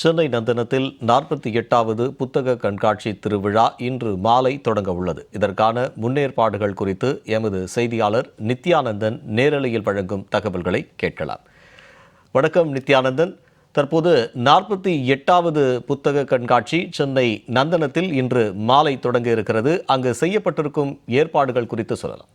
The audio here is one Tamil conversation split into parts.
சென்னை நந்தனத்தில் நாற்பத்தி எட்டாவது புத்தக கண்காட்சி திருவிழா இன்று மாலை தொடங்க உள்ளது. இதற்கான முன்னேற்பாடுகள் குறித்து எமது செய்தியாளர் நித்யானந்தன் நேரலையில் வழங்கும் தகவல்களை கேட்கலாம். வணக்கம் நித்யானந்தன். தற்போது நாற்பத்தி எட்டாவது புத்தக கண்காட்சி சென்னை நந்தனத்தில் இன்று மாலை தொடங்க இருக்கிறது. அங்கு செய்யப்பட்டிருக்கும் ஏற்பாடுகள் குறித்து சொல்லலாம்.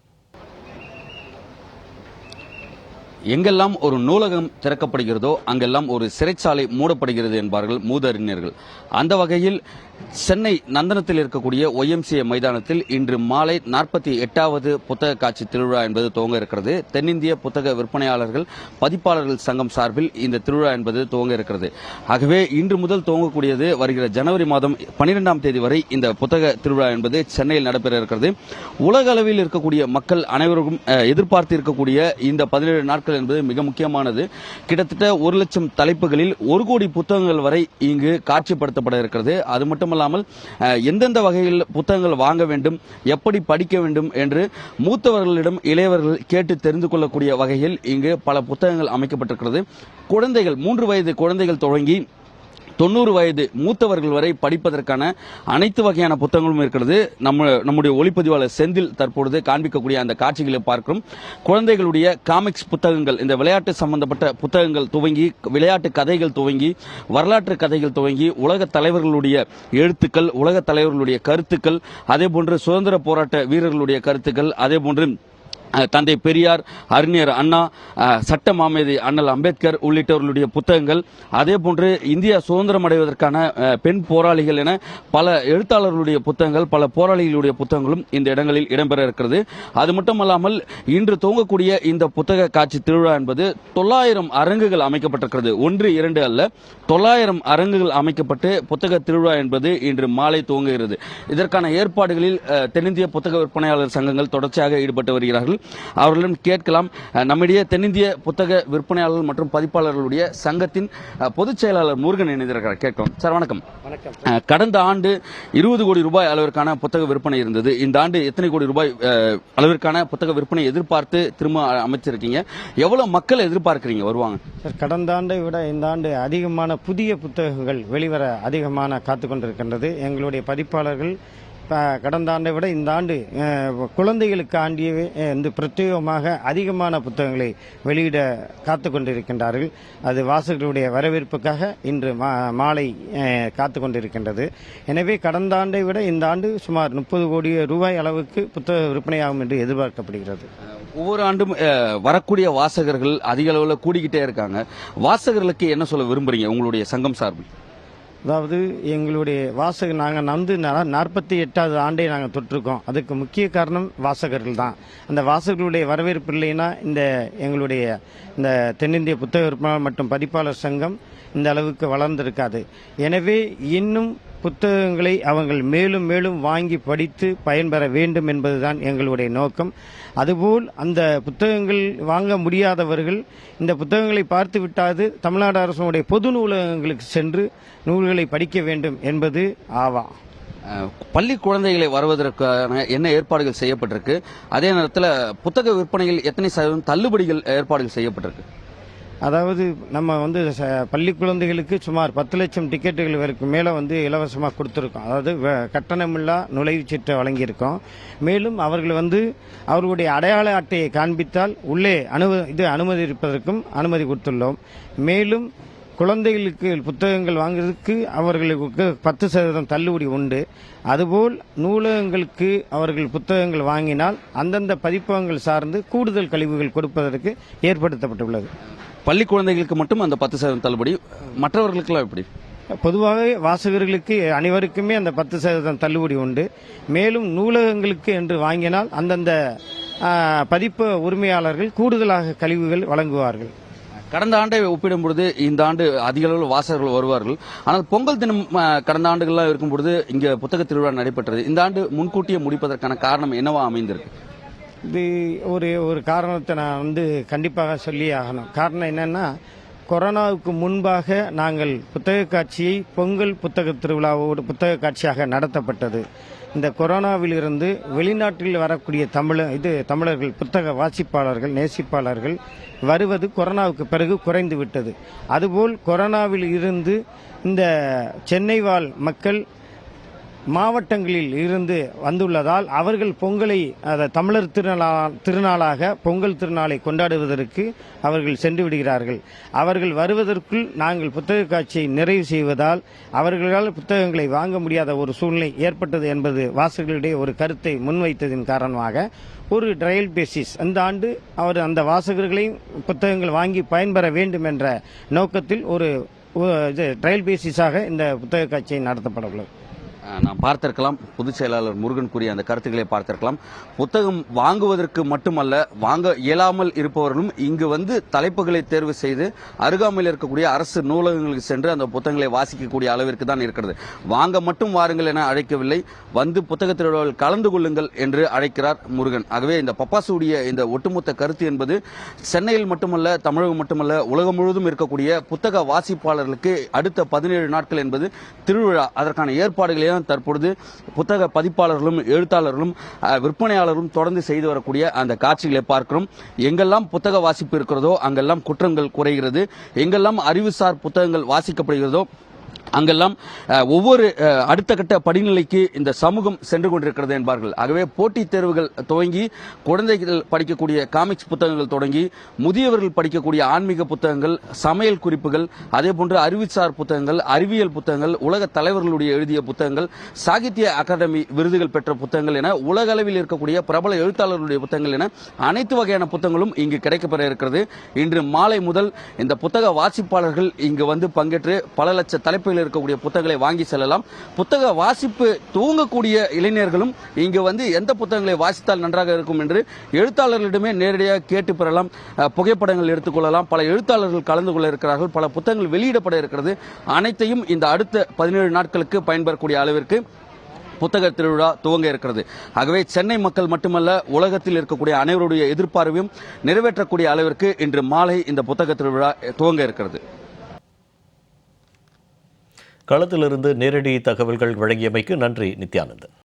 எங்கெல்லாம் ஒரு நூலகம் திறக்கப்படுகிறதோ அங்கெல்லாம் ஒரு சிறைச்சாலை மூடப்படுகிறது என்பார்கள் மூதறிஞர்கள். அந்த வகையில் சென்னை நந்தனத்தில் இருக்கக்கூடிய ஒய்எம்சிஏ மைதானத்தில் இன்று மாலை நாற்பத்தி எட்டாவது புத்தக காட்சி திருவிழா என்பது துவங்க இருக்கிறது. தென்னிந்திய புத்தக விற்பனையாளர்கள் பதிப்பாளர்கள் சங்கம் சார்பில் இந்த திருவிழா என்பது துவங்க இருக்கிறது. ஆகவே இன்று முதல் துவங்கக்கூடியது வருகிற ஜனவரி மாதம் பனிரெண்டாம் தேதி வரை இந்த புத்தக திருவிழா என்பது சென்னையில் நடைபெற இருக்கிறது. உலக அளவில் இருக்கக்கூடிய மக்கள் அனைவருக்கும் எதிர்பார்த்து இருக்கக்கூடிய இந்த பதினேழு நாட்கள் என்பது மிக முக்கியமானது. கிட்டத்தட்ட ஒரு லட்சம் தலைப்புகளில் ஒரு கோடி புத்தகங்கள் வரை இங்கு காட்சிப்படுத்தப்பட இருக்கிறது. அது மட்டும் மட்டுமல்லாமல் எந்தெந்த வகையில் புத்தகங்கள் வாங்க வேண்டும் எப்படி படிக்க வேண்டும் என்று மூத்தவர்களிடம் இளையவர்கள் கேட்டு தெரிந்து கொள்ளக்கூடிய வகையில் இங்கு பல புத்தகங்கள் அமைக்கப்பட்டிருக்கிறது. குழந்தைகள் மூன்று வயது குழந்தைகள் தொடங்கி தொண்ணூறு வயது மூத்தவர்கள் வரை படிப்பதற்கான அனைத்து வகையான புத்தகங்களும் இருக்கிறது. நம்ம நம்முடைய ஒளிப்பதிவாளர் செந்தில் தற்பொழுது காண்பிக்கக்கூடிய அந்த காட்சிகளை பார்க்கிறோம். குழந்தைகளுடைய காமிக்ஸ் புத்தகங்கள் இந்த விளையாட்டு சம்பந்தப்பட்ட புத்தகங்கள் துவங்கி விளையாட்டு கதைகள் துவங்கி வரலாற்று கதைகள் துவங்கி உலக தலைவர்களுடைய எழுத்துக்கள் உலக தலைவர்களுடைய கருத்துக்கள் அதே போன்று சுதந்திர போராட்ட வீரர்களுடைய கருத்துக்கள் அதே போன்று தந்தை பெரியார் அறிஞர் அண்ணா சட்ட மாமேதை அண்ணல் அம்பேத்கர் உள்ளிட்டவர்களுடைய புத்தகங்கள் அதே போன்று இந்தியா சுதந்திரம் அடைவதற்கான பெண் போராளிகள் என பல எழுத்தாளர்களுடைய புத்தகங்கள் பல போராளிகளுடைய புத்தகங்களும் இந்த இடங்களில் இடம்பெற இருக்கிறது. அது மட்டுமல்லாமல் இன்று துவங்கக்கூடிய இந்த புத்தக காட்சி திருவிழா என்பது தொள்ளாயிரம் அரங்குகள் அமைக்கப்பட்டிருக்கிறது. ஒன்று இரண்டு அல்ல தொள்ளாயிரம் அரங்குகள் அமைக்கப்பட்டு புத்தக திருவிழா என்பது இன்று மாலை துவங்குகிறது. இதற்கான ஏற்பாடுகளில் தென்னிந்திய புத்தக விற்பனையாளர் சங்கங்கள் தொடர்ச்சியாக ஈடுபட்டு வருகிறார்கள். அவர்களிடம் கேட்கலாம். நம்மிடையே தென்னிந்திய புத்தக விற்பனையாளர்கள் மற்றும் பதிப்பாளர்களுடைய சங்கத்தின் பொதுச் செயலாளர் முருகன் இணைந்திருக்கிறார். கேட்கலாம் சார் வணக்கம். வணக்கம். கடந்த ஆண்டு இருபது கோடி ரூபாய் அளவிற்கான புத்தக விற்பனை இருந்தது. இந்த ஆண்டு எத்தனை கோடி ரூபாய் அளவிற்கான புத்தக விற்பனை எதிர்பார்த்து திரும்ப அமைச்சிருக்கீங்க? எவ்வளவு மக்கள் எதிர்பார்க்கறீங்க? வருவாங்க. சார் கடந்த ஆண்டை விட இந்த ஆண்டு அதிகமான புதிய புத்தகங்கள் வெளிவர அதிகமான காத்து கொண்டிருக்கின்றது எங்களுடைய பதிப்பாளர்கள் கடந்த ஆண்டை விட இந்த ஆண்டு குழந்தைகளுக்கு ஆண்டியவே வந்து பிரத்யேகமாக அதிகமான புத்தகங்களை வெளியிட காத்து கொண்டிருக்கின்றார்கள். அது வாசகர்களுடைய வரவேற்புக்காக இன்று மா- மாலை காத்து கொண்டிருக்கின்றது. எனவே கடந்த ஆண்டை விட இந்த ஆண்டு சுமார் முப்பது கோடி ரூபாய் அளவுக்கு புத்தக விற்பனையாகும் என்று எதிர்பார்க்கப்படுகிறது. ஒவ்வொரு ஆண்டும் வரக்கூடிய வாசகர்கள் அதிக அளவில் கூடிக்கிட்டே இருக்காங்க. வாசகர்களுக்கு என்ன சொல்ல விரும்புறீங்க உங்களுடைய சங்கம் சார்பில்? அதாவது எங்களுடைய வாசகர் நாங்கள் வந்து நாற்பத்தி எட்டாவது ஆண்டை நாங்கள் தொட்டிருக்கோம். அதுக்கு முக்கிய காரணம் வாசகர்கள் தான். அந்த வாசகர்களுடைய வரவேற்பு இல்லைன்னா இந்த எங்களுடைய இந்த தென்னிந்திய புத்தக விற்பனர் மற்றும் பதிப்பாளர் சங்கம் இந்த அளவுக்கு வளர்ந்திருக்காது. எனவே இன்னும் புத்தகங்களை அவர்கள் மேலும் மேலும் வாங்கி படித்து பயன்பெற வேண்டும் என்பதுதான் எங்களுடைய நோக்கம். அதுபோல் அந்த புத்தகங்கள் வாங்க முடியாதவர்கள் இந்த புத்தகங்களை பார்த்து விட்டாது தமிழ்நாடு அரசுடைய பொது நூலகங்களுக்கு சென்று நூல்களை படிக்க வேண்டும் என்பது ஆவா. பள்ளி குழந்தைகளை வருவதற்கான என்ன ஏற்பாடுகள் செய்யப்பட்டிருக்கு? அதே நேரத்தில் புத்தக விற்பனையில் எத்தனை சதவீதம் தள்ளுபடிகள் ஏற்பாடுகள் செய்யப்பட்டிருக்கு? அதாவது நம்ம வந்து ச- பள்ளி குழந்தைகளுக்கு சுமார் பத்து லட்சம் டிக்கெட்டுகள் வரைக்கும் மேலே வந்து இலவசமாக கொடுத்துருக்கோம். அதாவது வ- கட்டணமில்லா நுழைவுச் சீட்டை வழங்கியிருக்கோம். மேலும் அவர்கள் வந்து அவர்களுடைய அடையாள அட்டையை காண்பித்தால் உள்ளே அனு இது அனுமதி இருப்பதற்கும் அனுமதி கொடுத்துள்ளோம். மேலும் குழந்தைகளுக்கு புத்தகங்கள் வாங்குறதுக்கு அவர்களுக்கு பத்து சதவீதம் தள்ளுபடி உண்டு. அதுபோல் நூலகங்களுக்கு அவர்கள் புத்தகங்கள் வாங்கினால் அந்தந்த பதிப்பகங்கள் சார்ந்து கூடுதல் கழிவுகள் கொடுப்பதற்கு ஏற்படுத்தப்பட்டுள்ளது. பள்ளி குழந்தைகளுக்கு மட்டும் அந்த பத்து சதவீதம் தள்ளுபடி. மற்றவர்களுக்கெல்லாம் எப்படி? பொதுவாகவே வாசகர்களுக்கு அனைவருக்குமே அந்த பத்து சதவீதம் தள்ளுபடி உண்டு. மேலும் நூலகங்களுக்கு என்று வாங்கினால் அந்தந்த பதிப்பு உரிமையாளர்கள் கூடுதலாக கழிவுகள் வழங்குவார்கள். கடந்த ஆண்டை ஒப்பிடும் பொழுது இந்த ஆண்டு அதிக அளவில் வாசகர்கள் வருவார்கள். ஆனால் பொங்கல் தினம் கடந்த ஆண்டுகள்லாம் இருக்கும் பொழுது இங்க புத்தக திருவிழா நடைபெற்றது. இந்த ஆண்டு முன்கூட்டியே முடிப்பதற்கான காரணம் என்னவா அமைந்திருக்கு? இது ஒரு ஒரு காரணத்தை நான் வந்து கண்டிப்பாக சொல்லி ஆகணும். காரணம் என்னன்னா கொரோனாவுக்கு முன்பாக நாங்கள் புத்தக காட்சியை பொங்கல் புத்தக திருவிழாவோடு புத்தக காட்சியாக நடத்தப்பட்டது. இந்த கொரோனாவிலிருந்து வெளிநாட்டில் வரக்கூடிய தமிழ இது தமிழர்கள் புத்தக வாசிப்பாளர்கள் நேசிப்பாளர்கள் வருவது கொரோனாவுக்கு பிறகு குறைந்து விட்டது அதுபோல் கொரோனாவில் இருந்து இந்த சென்னை வாழ் மக்கள் மாவட்டங்களில் இருந்து வந்துள்ளதால் அவர்கள் பொங்கலை அதை தமிழர் திருநாளா திருநாளாக பொங்கல் திருநாளை கொண்டாடுவதற்கு அவர்கள் சென்று விடுகிறார்கள். அவர்கள் வருவதற்குள் நாங்கள் புத்தக காட்சியை நிறைவு செய்வதால் அவர்களால் புத்தகங்களை வாங்க முடியாத ஒரு சூழ்நிலை ஏற்பட்டது என்பது வாசகர்களிடையே ஒரு கருத்தை முன்வைத்ததின் காரணமாக ஒரு ட்ரையல் பேசிஸ் அந்த ஆண்டு அவர் அந்த வாசகர்களையும் புத்தகங்கள் வாங்கி பயன்பெற வேண்டும் என்ற நோக்கத்தில் ஒரு இது ட்ரையல் பேசிஸாக இந்த புத்தக காட்சியை நடத்தப்பட உள்ளது. நாம் பார்த்திருக்கலாம். பொதுச் செயலாளர் முருகன் கூறிய அந்த கருத்துக்களை பார்த்திருக்கலாம். புத்தகம் வாங்குவதற்கு மட்டுமல்ல வாங்க இயலாமல் இருப்பவர்களும் இங்கு வந்து தலைப்புகளை தேர்வு செய்து அருகாமையில் இருக்கக்கூடிய அரசு நூலகங்களுக்கு சென்று அந்த புத்தகங்களை வாசிக்கக்கூடிய அளவிற்கு தான் இருக்கிறது. வாங்க மட்டும் வாருங்கள் என அழைக்கவில்லை. வந்து புத்தக திருவிழாவில் கலந்து கொள்ளுங்கள் என்று அழைக்கிறார் முருகன். ஆகவே இந்த பப்பாசுடைய இந்த ஒட்டுமொத்த கருத்து என்பது சென்னையில் மட்டுமல்ல தமிழகம் மட்டுமல்ல உலகம் முழுவதும் இருக்கக்கூடிய புத்தக வாசிப்பாளர்களுக்கு அடுத்த பதினேழு நாட்கள் என்பது திருவிழா. அதற்கான ஏற்பாடுகளை விஜயம் தற்பொழுது புத்தக பதிப்பாளர்களும் எழுத்தாளர்களும் விற்பனையாளர்களும் தொடர்ந்து செய்து வரக்கூடிய அந்த காட்சிகளை பார்க்கிறோம். எங்கெல்லாம் புத்தக வாசிப்பு இருக்கிறதோ அங்கெல்லாம் குற்றங்கள் குறைகிறது. எங்கெல்லாம் அறிவுசார் புத்தகங்கள் வாசிக்கப்படுகிறதோ அங்கெல்லாம் ஒவ்வொரு அடுத்த கட்ட படிநிலைக்கு இந்த சமூகம் சென்று கொண்டிருக்கிறது என்பார்கள். ஆகவே போட்டித் தேர்வுகள் துவங்கி குழந்தைகள் படிக்கக்கூடிய காமிக்ஸ் புத்தகங்கள் தொடங்கி முதியவர்கள் படிக்கக்கூடிய ஆன்மீக புத்தகங்கள் சமையல் குறிப்புகள் அதே போன்று அறிவுசார் புத்தகங்கள் அறிவியல் புத்தகங்கள் உலக தலைவர்களுடைய எழுதிய புத்தகங்கள் சாகித்ய அகாடமி விருதுகள் பெற்ற புத்தகங்கள் என உலக அளவில் இருக்கக்கூடிய பிரபல எழுத்தாளர்களுடைய புத்தகங்கள் என அனைத்து வகையான புத்தகங்களும் இங்கு கிடைக்கப்பெற இருக்கிறது. இன்று மாலை முதல் இந்த புத்தக வாசிப்பாளர்கள் இங்கு வந்து பங்கேற்று பல லட்ச தலைப்பு தலைப்புகள் இருக்கக்கூடிய புத்தகங்களை வாங்கி செல்லலாம். புத்தக வாசிப்பு தூங்கக்கூடிய இளைஞர்களும் இங்கு வந்து எந்த புத்தகங்களை வாசித்தால் நன்றாக இருக்கும் என்று எழுத்தாளர்களிடமே நேரடியாக கேட்டு பெறலாம். புகைப்படங்கள் எடுத்துக்கொள்ளலாம் பல எழுத்தாளர்கள் கலந்து கொள்ள இருக்கிறார்கள். பல புத்தகங்கள் வெளியிடப்பட இருக்கிறது. அனைத்தையும் இந்த அடுத்த பதினேழு நாட்களுக்கு பயன்பெறக்கூடிய அளவிற்கு புத்தக திருவிழா துவங்க இருக்கிறது. ஆகவே சென்னை மக்கள் மட்டுமல்ல உலகத்தில் இருக்கக்கூடிய அனைவருடைய எதிர்பார்வையும் நிறைவேற்றக்கூடிய அளவிற்கு இன்று மாலை இந்த புத்தக திருவிழா துவங்க இருக்கிறது. களத்திலிருந்து நேரடி தகவல்கள் வழங்கியமைக்கு நன்றி நித்யானந்தன்